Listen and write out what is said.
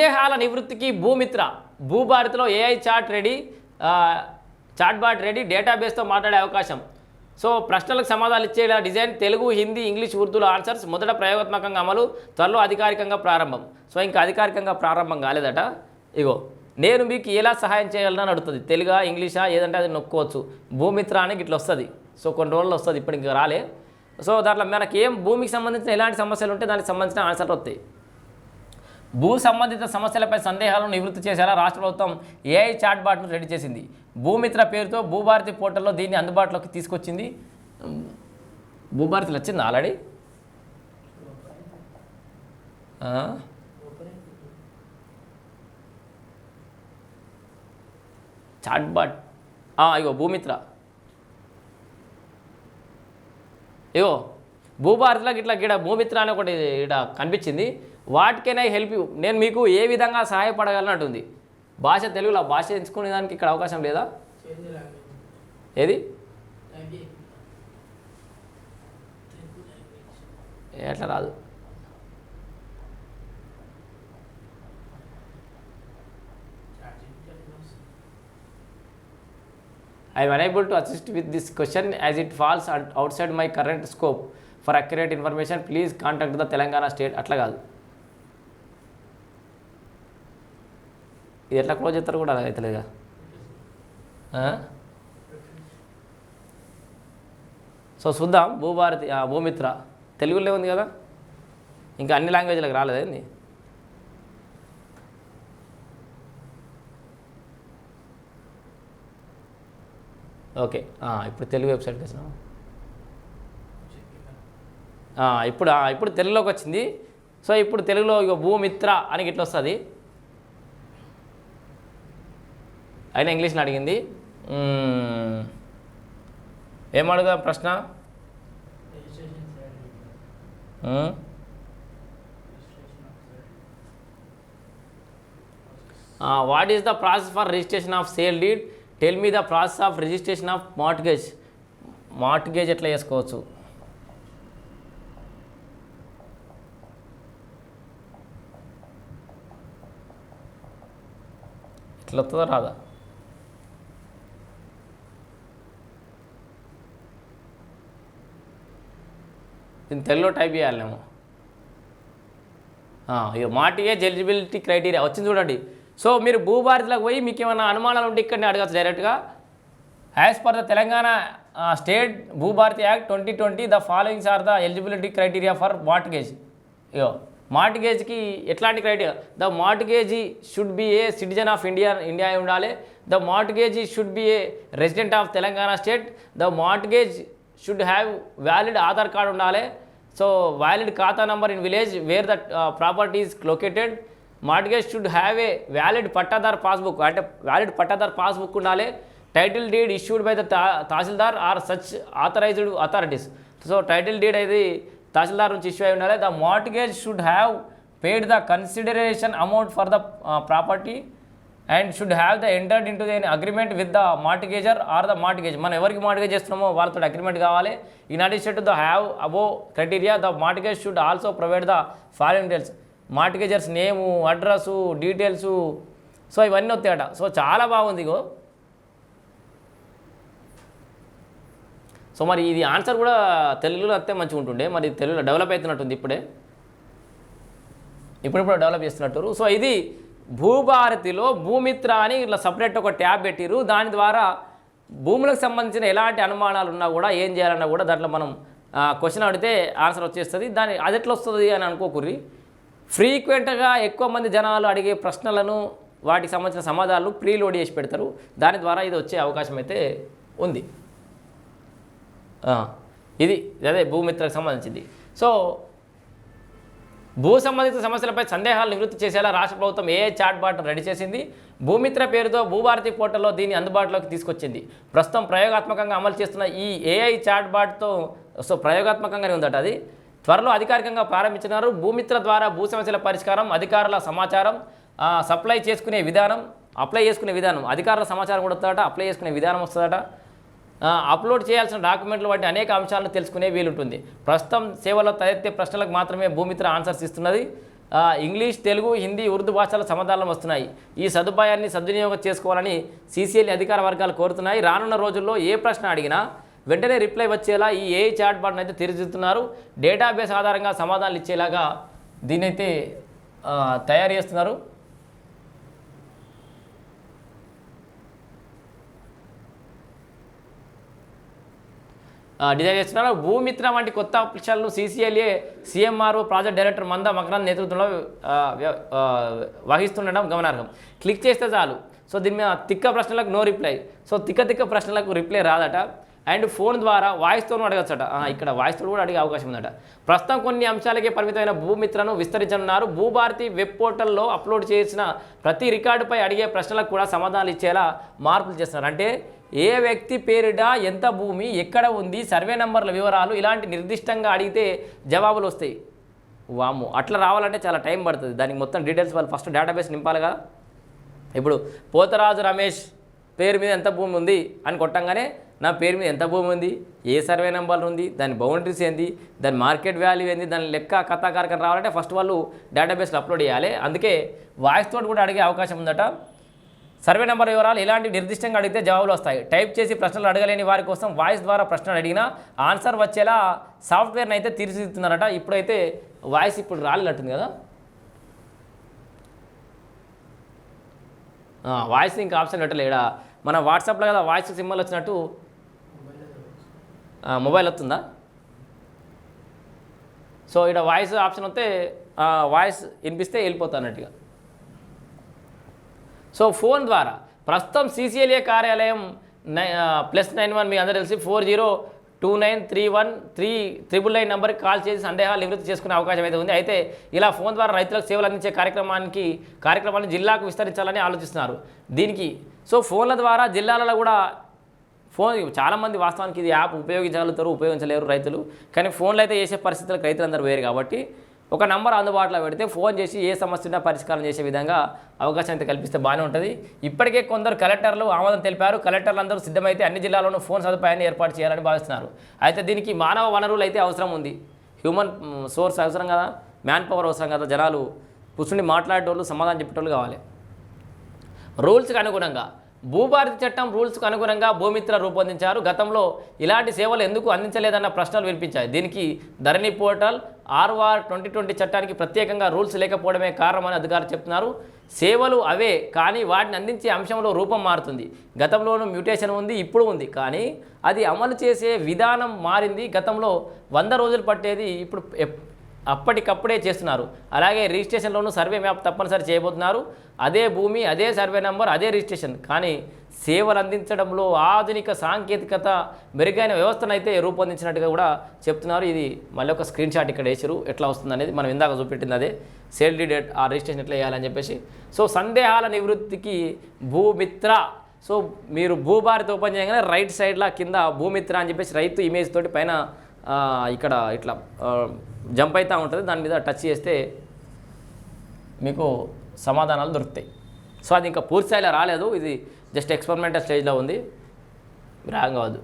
సందేహాల నివృత్తికి Bhumitra. భూభారత్లో AI chat ready chat bot ready డేటాబేస్తో మాట్లాడే అవకాశం. సో ప్రశ్నలకు సమాధానాలు ఇచ్చేలా డిజైన్ తెలుగు హిందీ ఇంగ్లీష్ ఉర్దూలో ఆన్సర్స్ మొదట ప్రయోగాత్మకంగా అమలు త్వరలో అధికారికంగా ప్రారంభం. సో ఇంకా అధికారికంగా ప్రారంభం కాలేదట. ఇగో నేను మీకు ఎలా సహాయం చేయాలని అడుగుతుంది? తెలుగా ఇంగ్లీషా ఏదంటే అది నొక్కోవచ్చు. భూమిత్ర అని ఇట్లా వస్తుంది. సో కొన్ని రోజులు వస్తుంది ఇప్పుడు ఇంకా రాలే. సో దాంట్లో మనకి ఏం భూమికి సంబంధించిన ఎలాంటి సమస్యలు ఉంటే దానికి సంబంధించిన ఆన్సర్లు వస్తాయి. భూ సంబంధిత సమస్యలపై సందేహాలను నివృత్తి చేసేలా రాష్ట్ర ప్రభుత్వం ఏఐ చాట్బాట్ను రెడీ చేసింది. భూమిత్ర పేరుతో భూభారతి పోర్టల్లో దీన్ని అందుబాటులోకి తీసుకొచ్చింది. భూభారతిలో వచ్చింది ఆల్రెడీ? చాట్బాట్. ఇగో భూమిత్ర. ఇగో భూభారతిలో ఇట్లా గిడ భూమిత్ర అని ఒకటి ఇక్కడ కనిపించింది. What can I help you నేను మీకు ఏ విధంగా సహాయపడగలను అంటుంది. భాష తెలుగులో భాష ఎంచుకునే దానికి ఇక్కడ అవకాశం లేదా? ఏది? ఎట్లా రాదు. I'm unable to assist with this question as it falls outside my current scope for accurate information please contact the Telangana state అట్లా కాదు. ఇది ఎట్లా క్లోజ్ చేస్తారు కూడా అవుతలేదుగా సో చూద్దాం భూభారతి ఆ, భూమిత్ర. తెలుగులో ఉంది కదా? ఇంకా అన్ని లాంగ్వేజ్లకు రాలేదేంది ఓకే. ఇప్పుడు తెలుగు వెబ్సైట్కి వచ్చినాం ఇప్పుడు ఇప్పుడు తెలుగులోకి వచ్చింది. సో ఇప్పుడు తెలుగులో ఇక భూమిత్ర అని ఇట్లా వస్తుంది. అయినా ఇంగ్లీష్లో అడిగింది. మ్మ్. ఏం అడుగుదా ప్రశ్న what is the process for registration of sale deed tell me the process of registration of mortgage mortgage ఎట్లా చేసుకోవచ్చు? ఎట్లా వస్తుందో రాదా? దీన్ని తెలుగులో టైప్ చేయాలేమో ఇక మాటియే ఎలిజిబిలిటీ క్రైటీరియా వచ్చింది చూడండి. సో మీరు భూభారతిలోకి పోయి మీకు ఏమైనా అనుమానాలు ఉంటే ఇక్కడనే అడగచ్చు డైరెక్ట్గా as per the Telangana state Bhubharati act twenty twenty the followings are the eligibility criteria for mortgage ఇగో మార్టిగేజ్కి ఎట్లాంటి criteria the mortgagee should be a citizen of India India అయి ఉండాలి. The mortgagee should be a resident of Telangana state the mortgage should have valid Aadhaar card ఉండాలి. So valid ఖాతా number in village where the property is located mortgage should have a valid pattadar passbook అంటే valid pattadar passbook ఉండాలి. Title deed issued by the tahsildar or such authorised authorities so title deed అయితే తహసీల్దార్ నుంచి issue అయి ఉండాలి. The mortgage should have paid the consideration amount for the property and should have the entered into the agreement with the mortgagor or the mortgage మనం ఎవరికి mortgage చేస్తున్నామో వాళ్ళతో agreement కావాలి. In addition to the have above criteria the mortgage should also provide the following details mortgagers name address details so ఇవన్నీ వస్తాయట. So చాలా బాగుంది ఇగో. So మరి ఇది ఆన్సర్ కూడా తెలుగులో వస్తే మంచిగా ఉంటుండే. మరి తెలుగులో డెవలప్ అవుతున్నట్టుంది ఇప్పుడే. ఇప్పుడిప్పుడు డెవలప్ చేస్తున్నట్టు. సో ఇది భూభారతిలో భూమిత్ర అని ఇట్లా సపరేట్ ఒక ట్యాబ్ పెట్టిరు దాని ద్వారా భూములకు సంబంధించిన ఎలాంటి అనుమానాలు ఉన్నా కూడా ఏం చేయాలన్నా కూడా దాంట్లో మనం క్వశ్చన్ అడిగితే ఆన్సర్ వచ్చేస్తుంది. దాని అది ఎట్లా వస్తుంది అని అనుకోకుర్రి. ఫ్రీక్వెంట్గా ఎక్కువ మంది జనాలు అడిగే ప్రశ్నలను వాటికి సంబంధించిన సమాధానాలు ప్రీలోడ్ చేసి పెడతారు. దాని ద్వారా ఇది వచ్చే అవకాశం అయితే ఉంది. ఇది అదే భూమిత్రకు సంబంధించింది. సో భూ సంబంధిత సమస్యలపై సందేహాలు నివృత్తి చేసేలా రాష్ట్ర ప్రభుత్వం ఏఏ చాట్ బాట్ రెడీ చేసింది? భూమిత్ర పేరుతో భూభారతి పోర్టల్లో దీన్ని అందుబాటులోకి తీసుకొచ్చింది. ప్రస్తుతం ప్రయోగాత్మకంగా అమలు చేస్తున్న ఈ ఏఐ చాట్ బాట్తో సో ప్రయోగాత్మకంగానే ఉందట అది. త్వరలో అధికారికంగా ప్రారంభించినారు భూమిత్ర ద్వారా భూ సమస్యల పరిష్కారం అధికారుల సమాచారం సప్లై చేసుకునే విధానం అప్లై చేసుకునే విధానం అధికారుల సమాచారం కూడా వస్తుందట అప్లై చేసుకునే విధానం వస్తుందట. అప్లోడ్ చేయాల్సిన డాక్యుమెంట్లు వంటి అనేక అంశాలను తెలుసుకునే వీలుంటుంది. ప్రస్తుతం సేవలో తలెత్తే ప్రశ్నలకు మాత్రమే భూమిత్ర ఆన్సర్స్ ఇస్తున్నది. ఇంగ్లీష్ తెలుగు హిందీ ఉర్దూ భాషల సమాధానం వస్తున్నాయి. ఈ సదుపాయాన్ని సద్వినియోగం చేసుకోవాలని సీసీఎల్ అధికార వర్గాలు కోరుతున్నాయి. రానున్న రోజుల్లో ఏ ప్రశ్న అడిగినా వెంటనే రిప్లై వచ్చేలా ఈ ఏఐ చాట్ బాట్ని అయితే తీర్చిదిద్దుతున్నారు డేటాబేస్ ఆధారంగా సమాధానాలు ఇచ్చేలాగా దీనైతే తయారు చేస్తున్నారు. డిజైన్ చేస్తున్నారు. భూమిత్ర వంటి కొత్త అప్లికేషన్లు సీసీఎల్ఏ సీఎంఆర్ఓ ప్రాజెక్ట్ డైరెక్టర్ మంద మకరాన్ నేతృత్వంలో వహిస్తుండడం గమనార్హం. క్లిక్ చేస్తే చాలు. సో దీని మీద తిక్క ప్రశ్నలకు నో రిప్లై. సో తిక్క తిక్క ప్రశ్నలకు రిప్లై రాదట. అండ్ ఫోన్ ద్వారా వాయిస్తోనూ అడగచ్చట. ఇక్కడ వాయిస్తో కూడా అడిగే అవకాశం ఉందట. ప్రస్తుతం కొన్ని అంశాలకే పరిమితమైన భూమిత్రను విస్తరించనున్నారు. భూభారతి వెబ్ పోర్టల్లో అప్లోడ్ చేసిన ప్రతి రికార్డుపై అడిగే ప్రశ్నలకు కూడా సమాధానాలు ఇచ్చేలా మార్పులు చేస్తున్నారు. అంటే ఏ వ్యక్తి పేరిట ఎంత భూమి ఎక్కడ ఉంది సర్వే నంబర్ల వివరాలు ఇలాంటి నిర్దిష్టంగా అడిగితే జవాబులు వస్తాయి. వాము అట్లా రావాలంటే చాలా టైం పడుతుంది. దానికి మొత్తం డీటెయిల్స్ వాళ్ళు ఫస్ట్ డేటాబేస్ నింపాలి కదా. ఇప్పుడు పోతరాజు రమేష్ పేరు మీద ఎంత భూమి ఉంది అని కొట్టంగానే నా పేరు మీద ఎంత భూమి ఉంది ఏ సర్వే నెంబర్ ఉంది దాని బౌండరీస్ ఏంది దాని మార్కెట్ వాల్యూ ఏంది దాని లెక్క కథా కార్యక్రమం రావాలంటే ఫస్ట్ వాళ్ళు డేటాబేస్లో అప్లోడ్ చేయాలి. అందుకే వాయిస్ తోటి కూడా అడిగే అవకాశం ఉందట. సర్వే నెంబర్ వివరాలు ఇలాంటి నిర్దిష్టంగా అడిగితే జవాబులు వస్తాయి. టైప్ చేసి ప్రశ్నలు అడగలేని వారి కోసం వాయిస్ ద్వారా ప్రశ్నలు అడిగినా ఆన్సర్ వచ్చేలా సాఫ్ట్వేర్ని అయితే తీర్చిదిద్దుతున్నారట. ఇప్పుడైతే వాయిస్ ఇప్పుడు రాలేనట్టుంది కదా. వాయిస్ ఇంకా ఆప్షన్ పెట్టలేడా? మన వాట్సాప్లో కదా వాయిస్ సింబల్ వచ్చినట్టు. మొబైల్ వస్తుందా? సో ఇక్కడ వాయిస్ ఆప్షన్ వస్తే వాయిస్ వినిపిస్తే వెళ్ళిపోతా అన్నట్టుగా సో ఫోన్ ద్వారా. ప్రస్తుతం సీసీఎల్ఏ కార్యాలయం నై ప్లస్ నైన్ వన్ మీ అందరూ తెలిసి four zero two nine three one three triple nine నెంబర్కి కాల్ చేసి సందేహాలు నివృత్తి చేసుకునే అవకాశం అయితే ఉంది. అయితే ఇలా ఫోన్ ద్వారా రైతులకు సేవలు అందించే కార్యక్రమానికి కార్యక్రమాన్ని జిల్లాకు విస్తరించాలని ఆలోచిస్తున్నారు. దీనికి సో ఫోన్ల ద్వారా జిల్లాలలో కూడా ఫోన్ చాలామంది వాస్తవానికి ఇది యాప్ ఉపయోగించగలుగుతారు ఉపయోగించలేరు రైతులు. కానీ ఫోన్లు అయితే చేసే పరిస్థితులకు రైతులందరూ వేరు కాబట్టి ఒక నంబర్ అందుబాటులో పెడితే ఫోన్ చేసి ఏ సమస్య ఉన్నా పరిష్కారం చేసే విధంగా అవకాశం అయితే కల్పిస్తే బాగానే ఉంటుంది. ఇప్పటికే కొందరు కలెక్టర్లు ఆమోదం తెలిపారు. కలెక్టర్లు అందరూ సిద్ధమైతే అన్ని జిల్లాల్లోనూ ఫోన్ సదుపాయాన్ని ఏర్పాటు చేయాలని భావిస్తున్నారు. అయితే దీనికి మానవ వనరులు అయితే అవసరం ఉంది. హ్యూమన్ సోర్స్ అవసరం కదా మ్యాన్ పవర్ అవసరం కదా జనాలు. కూర్చుని మాట్లాడేటోళ్ళు సమాధానం చెప్పేటోళ్ళు కావాలి. రూల్స్కి అనుగుణంగా భూభారతి చట్టం రూల్స్కు అనుగుణంగా భూమిత్ర రూపొందించారు. గతంలో ఇలాంటి సేవలు ఎందుకు అందించలేదన్న ప్రశ్నలు వినిపించాయి. దీనికి Dharani portal ROR twenty twenty చట్టానికి ప్రత్యేకంగా రూల్స్ లేకపోవడమే కారణమని అధికారులు చెప్తున్నారు. సేవలు అవే కానీ వాటిని అందించే అంశంలో రూపం మారుతుంది. గతంలోనూ మ్యూటేషన్ ఉంది ఇప్పుడు ఉంది. కానీ అది అమలు చేసే విధానం మారింది. గతంలో వంద రోజులు పట్టేది ఇప్పుడు అప్పటికప్పుడే చేస్తున్నారు. అలాగే రిజిస్ట్రేషన్లోనూ సర్వే మ్యాప్ తప్పనిసరి చేయబోతున్నారు. అదే భూమి అదే సర్వే నెంబర్ అదే రిజిస్ట్రేషన్. కానీ సేవలు అందించడంలో ఆధునిక సాంకేతికత మెరుగైన వ్యవస్థను అయితే రూపొందించినట్టుగా కూడా చెప్తున్నారు. ఇది మళ్ళీ ఒక స్క్రీన్ షాట్ ఇక్కడ వేసారు ఎట్లా వస్తుంది అనేది మనం ఇందాక చూపెట్టింది అదే. సేల్ డేట్ ఆ రిజిస్ట్రేషన్ ఎట్లా చేయాలని చెప్పేసి. సో సందేహాల నివృత్తికి భూమిత్ర. సో మీరు భూభారతి ఓపెన్ చేయగానే రైట్ సైడ్లో కింద భూమిత్ర అని చెప్పేసి రైతు ఇమేజ్ తోటి పైన ఇక్కడ ఇట్లా జంప్ అవుతూ ఉంటుంది దాని మీద టచ్ చేస్తే మీకు సమాధానాలు దొరుకుతాయి. సో అది ఇంకా పూర్తి స్థాయిలో రాలేదు ఇది జస్ట్ ఎక్స్పెరిమెంటల్ స్టేజ్లో ఉంది. రాంగ్ కావద్దు.